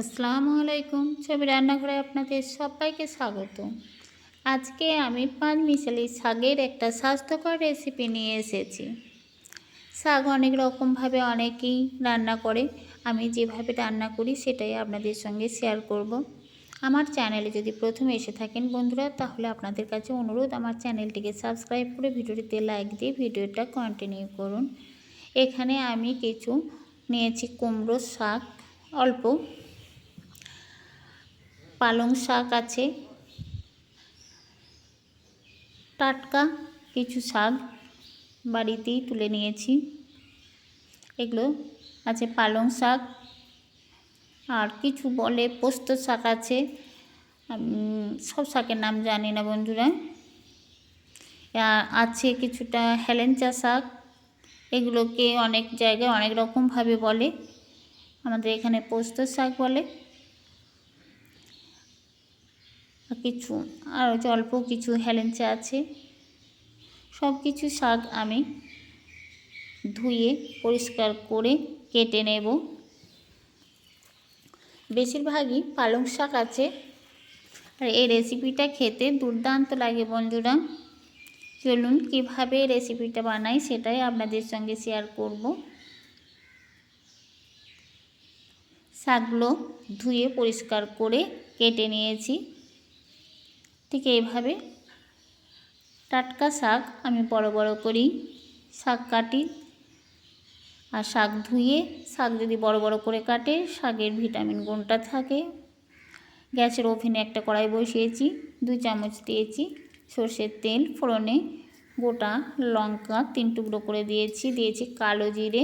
আসসালামু আলাইকুম ছবি রান্নাঘরে আপনাদের সবাইকে স্বাগত। আজকে আমি পাঁচ মিশালি শাকের একটা স্বাস্থ্যকর রেসিপি নিয়ে এসেছি। শাক অনেক রকমভাবে অনেকেই রান্না করে, আমি যেভাবে রান্না করি সেটাই আপনাদের সঙ্গে শেয়ার করব। আমার চ্যানেলে যদি প্রথমে এসে থাকেন বন্ধুরা, তাহলে আপনাদের কাছে অনুরোধ, আমার চ্যানেলটিকে সাবস্ক্রাইব করে ভিডিওটিতে লাইক দিয়ে ভিডিওটা কন্টিনিউ করুন। এখানে আমি কিছু নিয়েছি কুমড়ো শাক, অল্প পালং শাক আছে। টাটকা কিছু শাক বাড়িতেই তুলে নিয়েছি। এগুলো আছে পালং শাক। আর কিছু বলে পোস্ত শাক আছে। সব শাকের নাম জানি না বন্ধুরা। আছে কিছুটা হেলেঞ্চা শাক। এগুলোকে অনেক জায়গায় অনেক রকমভাবে বলে। আমাদের এখানে পোস্ত শাক বলে। কিছু। আর অল্প কিছু হেলেঞ্চা আছে। সব কিছু শাক আমি ধুয়ে পরিষ্কার করে কেটে নেব। বেশিরভাগই পালং শাক আছে। আর এই রেসিপিটা খেতে দুর্দান্ত লাগে বন্ধুরা। চলুন কীভাবে রেসিপিটা বানাই সেটাই আপনাদের সঙ্গে শেয়ার করব। শাকগুলো ধুয়ে পরিষ্কার করে কেটে নিয়েছি। ঠিক এইভাবে টাটকা শাক আমি বড় বড় করি, শাক কাটি আর শাক ধুয়ে, শাক যদি বড় বড় করে কাটে, শাকের ভিটামিন গুণটা থাকে। গ্যাসের ওভেনে একটা কড়াই বসিয়েছি দুই চামচ দিয়েছি সর্ষের তেল, ফোড়নে গোটা লঙ্কা তিন টুকরো করে দিয়েছি দিয়েছি কালো জিরে।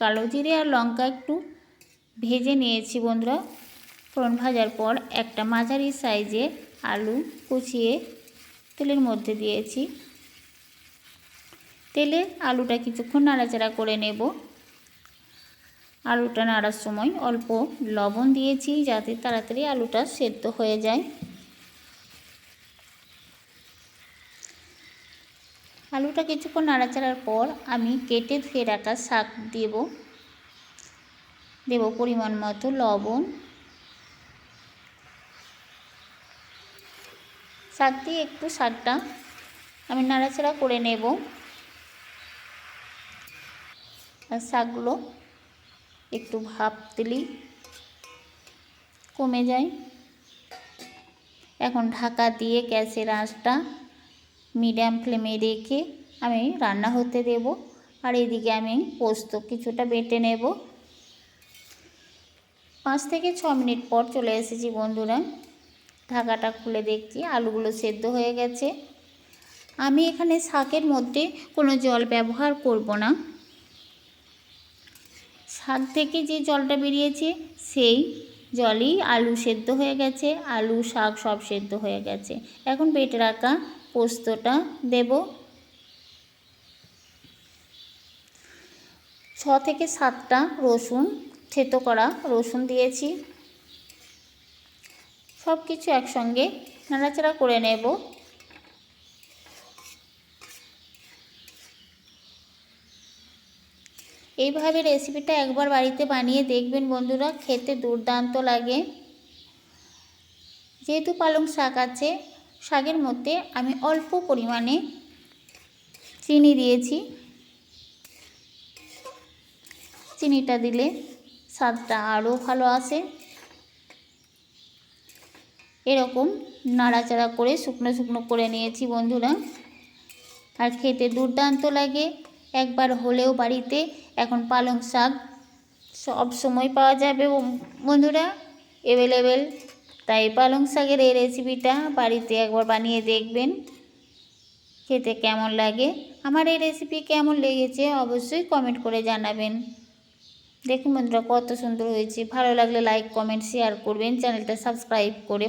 কালো জিরে আর লঙ্কা একটু ভেজে নিয়েছি বন্ধুরা ফোড়ন ভাজার পর একটা মাঝারি সাইজে আলু কুচিয়ে তেলের মধ্যে দিয়েছি। তেলে আলুটা কিছুক্ষণ নাড়াচাড়া করে নেব। আলুটা নাড়ার সময় অল্প লবণ দিয়েছি যাতে তাড়াতাড়ি আলুটা সেদ্ধ হয়ে যায়। আলুটা কিছুক্ষণ নাড়াচাড়ার পর আমি কেটে ধুয়ে রাখা শাক দেব। দেব পরিমাণ মতো লবণ। শাক দিয়ে একটু শাকটা আমি নাড়াচাড়া করে নেব। আর শাকগুলো একটু ভাপ দিলেই কমে যায়। এখন ঢাকা দিয়ে গ্যাসের আঁচটা মিডিয়াম ফ্লেমে রেখে আমি রান্না হতে দেব। আর এদিকে আমি পোস্ত কিছুটা বেটে নেব। পাঁচ থেকে ছ মিনিট পর চলে এসেছি বন্ধুরা। ঢাকাটা খুলে দেখছি, আলুগুলো সেদ্ধ হয়ে গেছে। আমি এখানে শাকের মধ্যে কোনো জল ব্যবহার করব না। শাক থেকে যে জলটা বেরিয়েছে, সেই জলই আলু সেদ্ধ হয়ে গেছে, আলু, শাক সব সেদ্ধ হয়ে গেছে। এখন বেটে রাখা পোস্তটা দেব। ছ থেকে সাতটা রসুন থেতো করা রসুন দিয়েছি। সব কিছু একসঙ্গে নাড়াচাড়া করে নেব। এইভাবে রেসিপিটা একবার বাড়িতে বানিয়ে দেখবেন বন্ধুরা, খেতে দুর্দান্ত লাগে। যেহেতু পালং শাক আছে, শাকের মধ্যে আমি অল্প পরিমাণে চিনি দিয়েছি। চিনিটা দিলে স্বাদটা আরও ভালো আসে। এরকম নাড়াচাড়া করে শুকনো শুকনো করে নিয়েছি বন্ধুরা। আর খেতে দুর্দান্ত লাগে। একবার হলেও বাড়িতে এখন পালং শাক সব সময় পাওয়া যাবে বন্ধুরা। অ্যাভেলেবেল তাই পালং শাকের এই রেসিপিটা বাড়িতে একবার বানিয়ে দেখবেন। খেতে কেমন লাগে? আমার এই রেসিপি কেমন লেগেছে অবশ্যই কমেন্ট করে জানাবেন। দেখুন বন্ধুরা কত সুন্দর হয়েছে। ভালো লাগলে লাইক কমেন্ট শেয়ার করবেন। চ্যানেলটা সাবস্ক্রাইব করে